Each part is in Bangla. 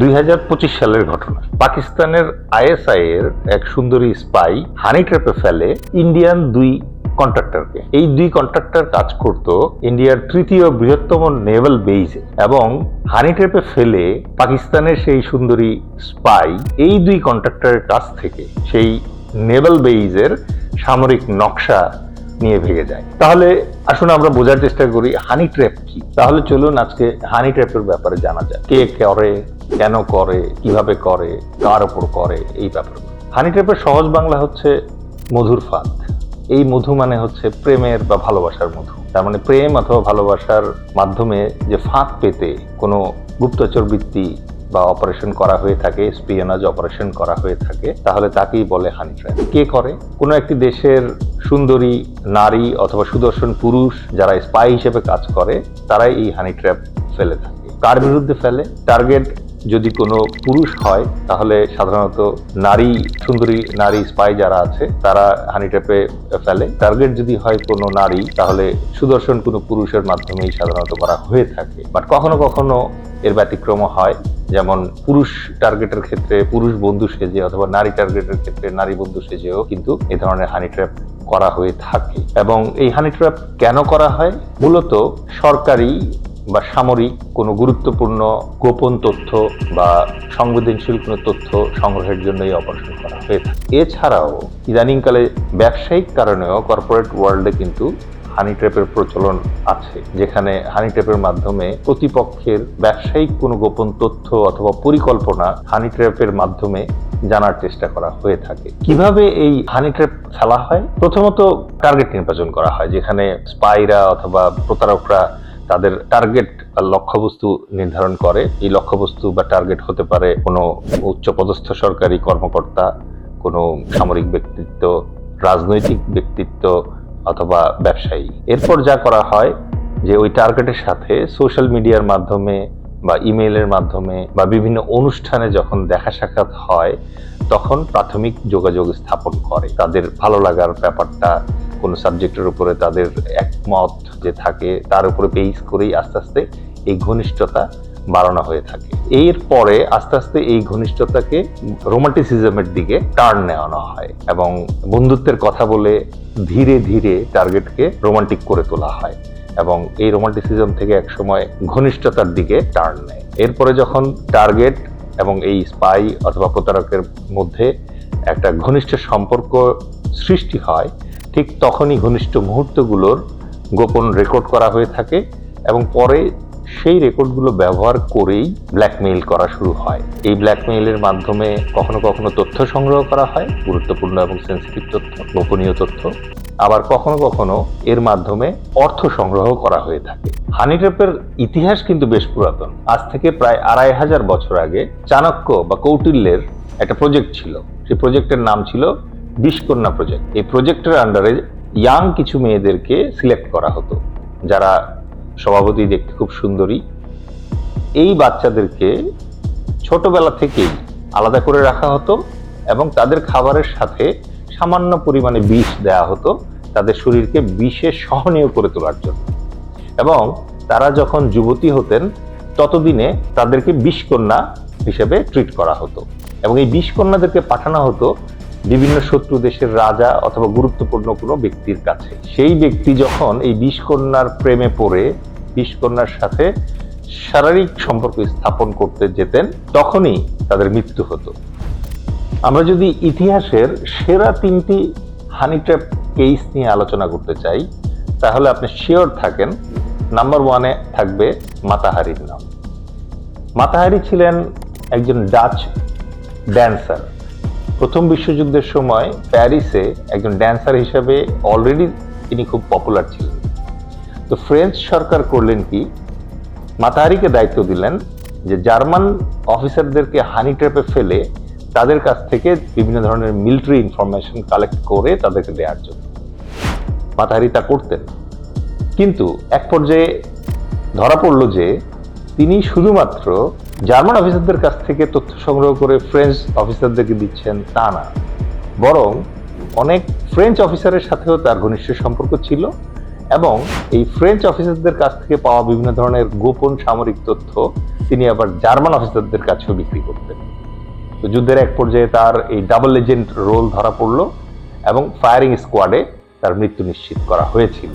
দুই হাজার পঁচিশ সালের ঘটনা। পাকিস্তানের আইএসআই এর এক সুন্দরী স্পাই হানি ট্র্যাপে ফেলে ইন্ডিয়ান দুই কন্ট্রাক্টরকে এই দুই কন্ট্রাক্টর কাজ করত ইন্ডিয়ার তৃতীয় বৃহত্তম নেভাল বেইজে এবং হানি ট্র্যাপে ফেলে পাকিস্তানের সেই সুন্দরী স্পাই এই দুই কন্ট্রাক্টরের কাছ থেকে সেই নেভাল বেইজের সামরিক নকশা নিয়ে ভেঙে যায়। তাহলে আসুন আমরা বোঝার চেষ্টা করি হানি ট্র্যাপ কি? তাহলে চলুন আজকে হানি ট্র্যাপের ব্যাপারে জানা যায় কে করে, কেন করে, কীভাবে করে, কার ওপর করে, এই ব্যাপারগুলো হানি ট্র্যাপের সহজ বাংলা হচ্ছে মধুর ফাঁদ। এই মধু মানে হচ্ছে প্রেমের বা ভালোবাসার মধু। তার মানে প্রেম অথবা ভালোবাসার মাধ্যমে যে ফাঁদ পেতে কোনো গুপ্তচর বৃত্তি বা অপারেশন করা হয়ে থাকে স্পিয়নাজ অপারেশন করা হয়ে থাকে, তাহলে তাকেই বলে হানি ট্র্যাপ কে করে? কোনো একটি দেশের সুন্দরী নারী অথবা সুদর্শন পুরুষ যারা স্পাই হিসেবে কাজ করে, তারাই এই হানি ট্র্যাপ ফেলে থাকে। কার বিরুদ্ধে ফেলে? টার্গেট যদি কোনো পুরুষ হয়, তাহলে সাধারণত নারী, সুন্দরী নারী স্পাই যারা আছে, তারা হানি ট্র্যাপে ফেলে। টার্গেট যদি হয় কোনো নারী, তাহলে সুদর্শন কোনো পুরুষের মাধ্যমেই সাধারণত করা হয়ে থাকে। বাট কখনো কখনো এর ব্যতিক্রম হয়, যেমন পুরুষ টার্গেটের ক্ষেত্রে পুরুষ বন্ধু সেজে অথবা নারী টার্গেটের ক্ষেত্রে নারী বন্ধু সেজেও কিন্তু এ ধরনের হানি ট্র্যাপ করা হয়ে থাকে। এবং এই হানি ট্র্যাপ কেন করা হয়? মূলত সরকারি বা সামরিক কোনো গুরুত্বপূর্ণ গোপন তথ্য বা সংবেদনশীল কোনো তথ্য সংগ্রহের জন্য এই অপারেশন করা হয়ে থাকে। এছাড়াও, ইদানিংকালে ব্যবসায়িক কারণেও কর্পোরেট ওয়ার্ল্ডে কিন্তু হানি ট্র্যাপের প্রচলন আছে, যেখানে হানি ট্র্যাপের মাধ্যমে প্রতিপক্ষের ব্যবসায়িক কোনো গোপন তথ্য অথবা পরিকল্পনা হানি ট্র্যাপের মাধ্যমে জানার চেষ্টা করা হয়ে থাকে। কীভাবে এই হানি ট্র্যাপ ফেলা হয়? প্রথমত টার্গেট নির্বাচন করা হয়, যেখানে স্পাইরা অথবা প্রতারকরা তাদের টার্গেট লক্ষ্যবস্তু নির্ধারণ করে। এই লক্ষ্যবস্তু বা টার্গেট হতে পারে কোনো উচ্চপদস্থ সরকারি কর্মকর্তা, কোনো সামরিক ব্যক্তিত্ব, রাজনৈতিক ব্যক্তিত্ব অথবা ব্যবসায়ী। এরপর যা করা হয় যে ওই টার্গেটের সাথে সোশ্যাল মিডিয়ার মাধ্যমে বা ইমেইলের মাধ্যমে বা বিভিন্ন অনুষ্ঠানে যখন দেখা সাক্ষাৎ হয়, তখন প্রাথমিক যোগাযোগ স্থাপন করে। তাদের ভালো লাগার ব্যাপারটা কোনো সাবজেক্টের উপরে তাদের একমত যে থাকে, তার উপরে বেস করেই আস্তে আস্তে এই ঘনিষ্ঠতা বাড়ানো হয়ে থাকে। এরপরে আস্তে আস্তে এই ঘনিষ্ঠতাকে রোমান্টিসিজমের দিকে টার্ন নেওয়ানো হয় এবং বন্ধুত্বের কথা বলে ধীরে ধীরে টার্গেটকে রোমান্টিক করে তোলা হয় এবং এই রোমান্টিসিজম থেকে একসময় ঘনিষ্ঠতার দিকে টার্ন নেয়। এরপরে যখন টার্গেট এবং এই স্পাই অথবা প্রতারকের মধ্যে একটা ঘনিষ্ঠ সম্পর্ক সৃষ্টি হয় ঠিক তখনই ঘনিষ্ঠ মুহূর্তগুলোর গোপন রেকর্ড করা হয়ে থাকে এবং পরে সেই রেকর্ডগুলো ব্যবহার করেই ব্ল্যাকমেইল করা শুরু হয়। এই ব্ল্যাকমেইলের মাধ্যমে কখনো কখনো তথ্য সংগ্রহ করা হয়, গুরুত্বপূর্ণ এবং সেন্সিটিভ তথ্য, গোপনীয় তথ্য। আবার কখনো কখনো এর মাধ্যমে অর্থ সংগ্রহ করা হয়ে থাকে। হানি ট্র্যাপের ইতিহাস কিন্তু বেশ পুরাতন। আজ থেকে প্রায় আড়াই হাজার বছর আগে চাণক্য বা কৌটিল্যের একটা প্রজেক্ট ছিল। সেই প্রজেক্টের নাম ছিল বিষকন্যা প্রজেক্ট এই প্রজেক্টের আন্ডারে ইয়াং কিছু মেয়েদেরকে সিলেক্ট করা হতো, যারা সভাপতি দেখতে খুব সুন্দরী। এই বাচ্চাদেরকে ছোটবেলা থেকেই আলাদা করে রাখা হতো এবং তাদের খাবারের সাথে সামান্য পরিমাণে বিষ দেওয়া হতো, তাদের শরীরকে বিষে সহনীয় করে তোলার জন্য। এবং তারা যখন যুবতী হতেন, ততদিনে তাদেরকে বিষকন্যা হিসেবে ট্রিট করা হতো। এবং এই বিষকন্যাদেরকে পাঠানো হতো বিভিন্ন শত্রু দেশের রাজা অথবা গুরুত্বপূর্ণ কোনো ব্যক্তির কাছে। সেই ব্যক্তি যখন এই বিষকন্যার প্রেমে পড়ে বিষকন্যার সাথে শারীরিক সম্পর্ক স্থাপন করতে যেতেন, তখনই তাদের মৃত্যু হতো। আমরা যদি ইতিহাসের সেরা তিনটি হানি ট্র্যাপ কেস নিয়ে আলোচনা করতে চাই, তাহলে আপনি শিওর থাকেন নাম্বার ওয়ানে থাকবে মাতাহারির নাম। মাতাহারি ছিলেন একজন ডাচ ড্যান্সার প্রথম বিশ্বযুদ্ধের সময় প্যারিসে একজন ড্যান্সার হিসাবে অলরেডি তিনি খুব পপুলার ছিলেন। তো ফ্রেঞ্চ সরকার করলেন কি? মাতাহারিকে দায়িত্ব দিলেন যে জার্মান অফিসারদেরকে হানি ট্র্যাপে ফেলে তাদের কাছ থেকে বিভিন্ন ধরনের মিলিটারি ইনফরমেশন কালেক্ট করে তাদেরকে দেওয়ার জন্য। মাতাহারি তা করতেন। কিন্তু এক পর্যায়ে ধরা পড়ল যে তিনি শুধুমাত্র জার্মান অফিসারদের কাছ থেকে তথ্য সংগ্রহ করে ফ্রেঞ্চ অফিসারদেরকে দিচ্ছেন তা না বরং অনেক ফ্রেঞ্চ অফিসারের সাথেও তার ঘনিষ্ঠ সম্পর্ক ছিল এবং এই ফ্রেঞ্চ অফিসারদের কাছ থেকে পাওয়া বিভিন্ন ধরনের গোপন সামরিক তথ্য তিনি আবার জার্মান অফিসারদের কাছেও বিক্রি করতেন। তো যুদ্ধের এক পর্যায়ে তার এই ডাবল এজেন্ট রোল ধরা পড়ল এবং ফায়ারিং স্কোয়াডে তার মৃত্যু নিশ্চিত করা হয়েছিল।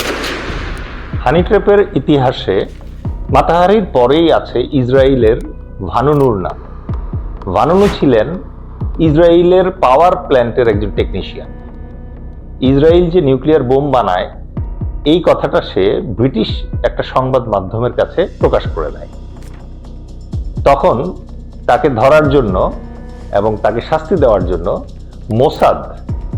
হানি ট্র্যাপের ইতিহাসে মাতাহারির পরেই আছে ইসরায়েলের ভানুনুর নাম। ভানুনু ছিলেন ইসরায়েলের পাওয়ার প্ল্যান্টের একজন টেকনিশিয়ান ইসরায়েল যে নিউক্লিয়ার বোম বানায়, এই কথাটা সে ব্রিটিশ একটা সংবাদ মাধ্যমের কাছে প্রকাশ করে দেয় তখন তাকে ধরার জন্য এবং তাকে শাস্তি দেওয়ার জন্য মোসাদ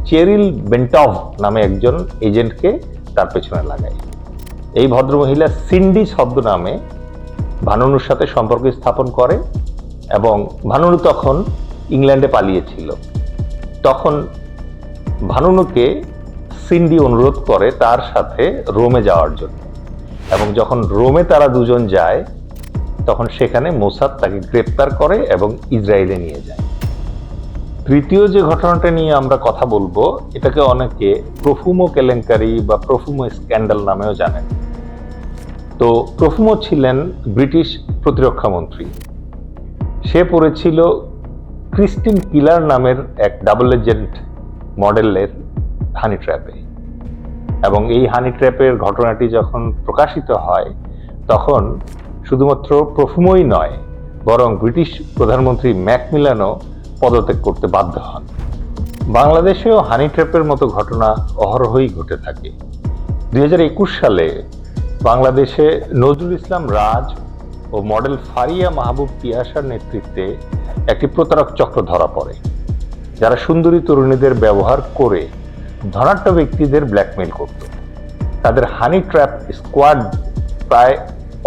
চেরিল বেন্টভ নামে একজন এজেন্টকে তার পেছনে লাগায়। এই ভদ্রমহিলা সিন্ডি শব্দ নামে ভানুনুর সাথে সম্পর্ক স্থাপন করে এবং ভানুনু তখন ইংল্যান্ডে পালিয়েছিল। তখন ভানুনুকে সিন্ডি অনুরোধ করে তার সাথে রোমে যাওয়ার জন্য। এবং যখন রোমে তারা দুজন যায়, তখন সেখানে মোসাদ তাকে গ্রেপ্তার করে এবং ইসরায়েলে নিয়ে যায়। তৃতীয় যে ঘটনাটা নিয়ে আমরা কথা বলব, এটাকে অনেকে প্রফুমো কেলেঙ্কারি বা প্রফুমো স্ক্যান্ডাল নামেও জানেন। তো প্রফুমো ছিলেন ব্রিটিশ প্রতিরক্ষা মন্ত্রী। সে পড়েছিল ক্রিস্টিন পিলার নামের এক ডাবল এজেন্ট মডেলের হানি ট্র্যাপে। এবং এই হানি ট্র্যাপের ঘটনাটি যখন প্রকাশিত হয়, তখন শুধুমাত্র প্রফুমোই নয়, বরং ব্রিটিশ প্রধানমন্ত্রী ম্যাকমিলানও পদত্যাগ করতে বাধ্য হন। বাংলাদেশেও হানি ট্র্যাপের মতো ঘটনা অহরহই ঘটে থাকে। দু হাজার একুশ সালে বাংলাদেশে নজরুল ইসলাম রাজ ও মডেল ফারিয়া মাহবুব পিয়াসার নেতৃত্বে একটি প্রতারক চক্র ধরা পড়ে, যারা সুন্দরী তরুণীদের ব্যবহার করে ধনাঢ্য ব্যক্তিদের ব্ল্যাকমেল করত। তাদের হানি ট্র্যাপ স্কোয়াড প্রায়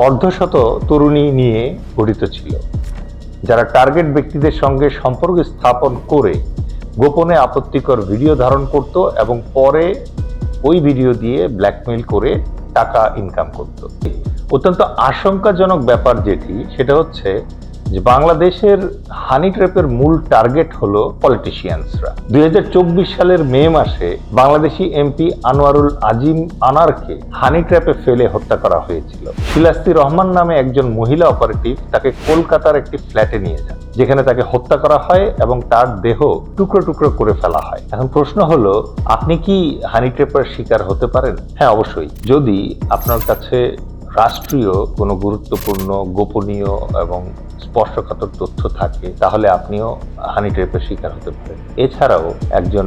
অর্ধশত তরুণী নিয়ে গঠিত ছিল, যারা টার্গেট ব্যক্তিদের সঙ্গে সম্পর্ক স্থাপন করে গোপনে আপত্তিকর ভিডিও ধারণ করত এবং পরে ওই ভিডিও দিয়ে ব্ল্যাকমেইল করে টাকা ইনকাম করত। অত্যন্ত আশঙ্কাজনক ব্যাপার যেটি সেটা হচ্ছে যে বাংলাদেশের হানি ট্র্যাপের মূল টার্গেট হলো পলিটিশিয়ানসরা দুই সালের মে মাসে বাংলাদেশি এমপি আনোয়ারুল আজিম আনারকে হানি ট্র্যাপে ফেলে হত্যা করা হয়েছিল। শিলাস্তি রহমান নামে একজন মহিলা অপারেটিভ তাকে কলকাতার একটি ফ্ল্যাটে নিয়ে যান, যেখানে তাকে হত্যা করা হয় এবং তার দেহ টুকরো টুকরো করে ফেলা হয়। এখন প্রশ্ন হলো, আপনি কি হানি ট্র্যাপের শিকার হতে পারেন? হ্যাঁ অবশ্যই। যদি আপনার কাছে রাষ্ট্রীয় কোনো গুরুত্বপূর্ণ, গোপনীয় এবং স্পর্শকাতর তথ্য থাকে, তাহলে আপনিও হানি ট্রেপের শিকার হতে পারেন। এছাড়াও একজন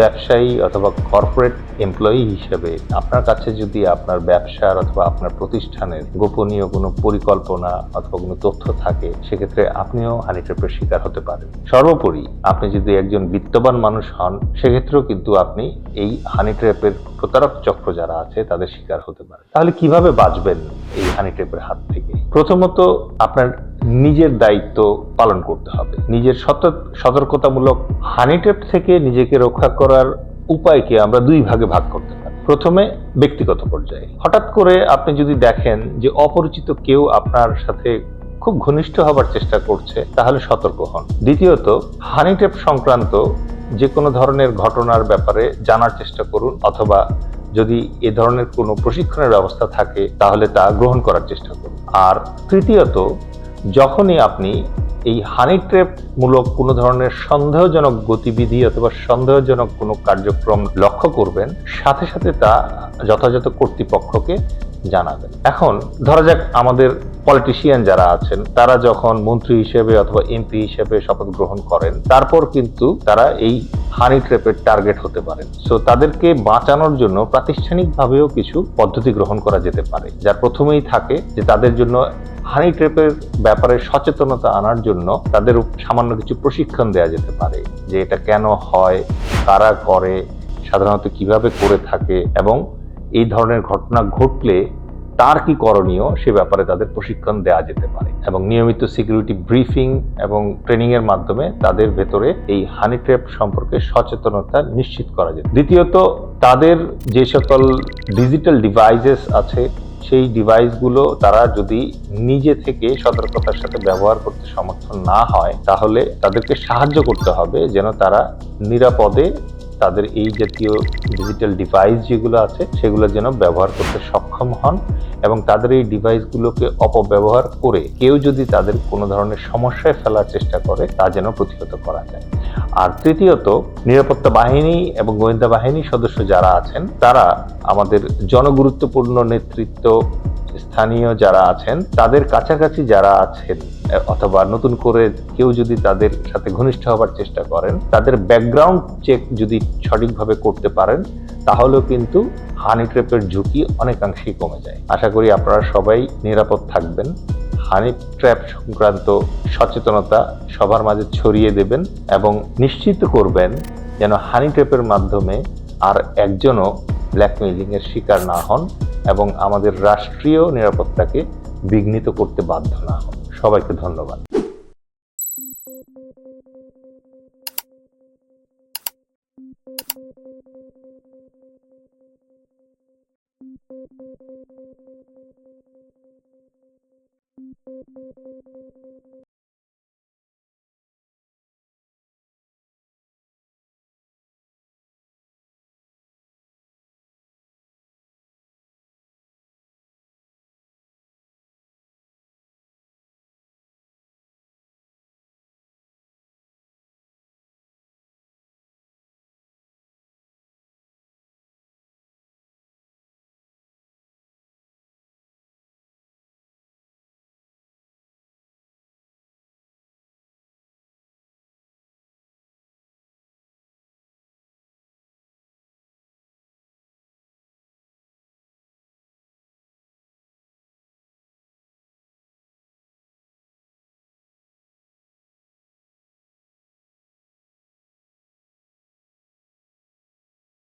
ব্যবসায়ী অথবা কর্পোরেট এমপ্লয়ি হিসেবে আপনার কাছে যদি আপনার ব্যবসার অথবা আপনার প্রতিষ্ঠানের গোপনীয় কোনো পরিকল্পনা অথবা কোনো তথ্য থাকে, সেক্ষেত্রে আপনিও হানি ট্রেপের শিকার হতে পারেন। সর্বোপরি আপনি যদি একজন বিত্তবান মানুষ হন, সেক্ষেত্রেও কিন্তু আপনি এই হানি ট্রেপের প্রতারক চক্র যারা আছে, তাদের শিকার হতে পারেন। তাহলে কীভাবে বাঁচবেন এই হানি ট্রেপের হাত থেকে? প্রথমত আপনার নিজের দায়িত্ব পালন করতে হবে। নিজের সতর্ক সতর্কতামূলক হানিটেপ থেকে নিজেকে রক্ষা করার উপায়কে আমরা দুই ভাগে ভাগ করতে পারি। প্রথমে ব্যক্তিগত পর্যায়ে। হঠাৎ করে আপনি যদি দেখেন যে অপরিচিত কেউ আপনার সাথে খুব ঘনিষ্ঠ হবার চেষ্টা করছে, তাহলে সতর্ক হন। দ্বিতীয়ত হানিটেপ সংক্রান্ত যে কোনো ধরনের ঘটনার ব্যাপারে জানার চেষ্টা করুন, অথবা যদি এ ধরনের কোনো প্রশিক্ষণের ব্যবস্থা থাকে, তাহলে তা গ্রহণ করার চেষ্টা করুন। আর তৃতীয়ত যখনই আপনি এই হানি ট্রেপ মূলক কোনো ধরনের সন্দেহজনক গতিবিধি অথবা সন্দেহজনক কোনো কার্যক্রম লক্ষ্য করবেন, সাথে সাথে তা যথাযথ কর্তৃপক্ষকে জানাবেন। এখন ধরা যাক আমাদের পলিটিশিয়ান যারা আছেন, তারা যখন মন্ত্রী হিসেবে অথবা এমপি হিসেবে শপথ গ্রহণ করেন, তারপর কিন্তু তারা এই হানি ট্রেপের টার্গেট হতে পারেন। সো তাদেরকে বাঁচানোর জন্য প্রাতিষ্ঠানিকভাবেও কিছু পদ্ধতি গ্রহণ করা যেতে পারে। যার প্রথমেই থাকে যে তাদের জন্য হানি ট্রেপের ব্যাপারে সচেতনতা আনার জন্য তাদের সামান্য কিছু প্রশিক্ষণ দেওয়া যেতে পারে যে এটা কেন হয়, কারা করে, সাধারণত কীভাবে করে থাকে এবং এই ধরনের ঘটনা ঘটলে তার কি করণীয় সে ব্যাপারে তাদের প্রশিক্ষণ দেওয়া যেতে পারে এবং নিয়মিত সিকিউরিটি ব্রিফিং এবং ট্রেনিংয়ের মাধ্যমে তাদের ভেতরে এই হানি ট্র্যাপ সম্পর্কে সচেতনতা নিশ্চিত করা যায় দ্বিতীয়ত, তাদের যে সকল ডিজিটাল ডিভাইসেস আছে সেই ডিভাইসগুলো তারা যদি নিজে থেকে সতর্কতার সাথে ব্যবহার করতে সমর্থন না হয়, তাহলে তাদেরকে সাহায্য করতে হবে যেন তারা নিরাপদে তাদের এই জাতীয় ডিজিটাল ডিভাইস যেগুলো আছে, সেগুলো যেন ব্যবহার করতে সক্ষম হন এবং তাদের এই ডিভাইসগুলোকে অপব্যবহার করে কেউ যদি তাদের কোনো ধরনের সমস্যায় ফেলার চেষ্টা করে, তা যেন প্রতিহত করা যায়। আর তৃতীয়ত, নিরাপত্তা বাহিনী এবং গোয়েন্দা বাহিনীর সদস্য যারা আছেন, তারা আমাদের জনগুরুত্বপূর্ণ নেতৃত্ব স্থানীয় যারা আছেন, তাদের কাছাকাছি যারা আছেন, অথবা নতুন করে কেউ যদি তাদের সাথে ঘনিষ্ঠ হবার চেষ্টা করেন, তাদের ব্যাকগ্রাউন্ড চেক যদি সঠিকভাবে করতে পারেন, তাহলেও কিন্তু হানি ট্র্যাপের ঝুঁকি অনেকাংশেই কমে যায়। আশা করি আপনারা সবাই নিরাপদ থাকবেন। হানি ট্র্যাপ সংক্রান্ত সচেতনতা সবার মাঝে ছড়িয়ে দেবেন এবং নিশ্চিত করবেন যেন হানি ট্র্যাপের মাধ্যমে আর একজনও ব্ল্যাকমেইলিং এর শিকার না হন এবং আমাদের রাষ্ট্রীয় নিরাপত্তাকে বিঘ্নিত করতে বাধ্য না হন। সবাইকে ধন্যবাদ।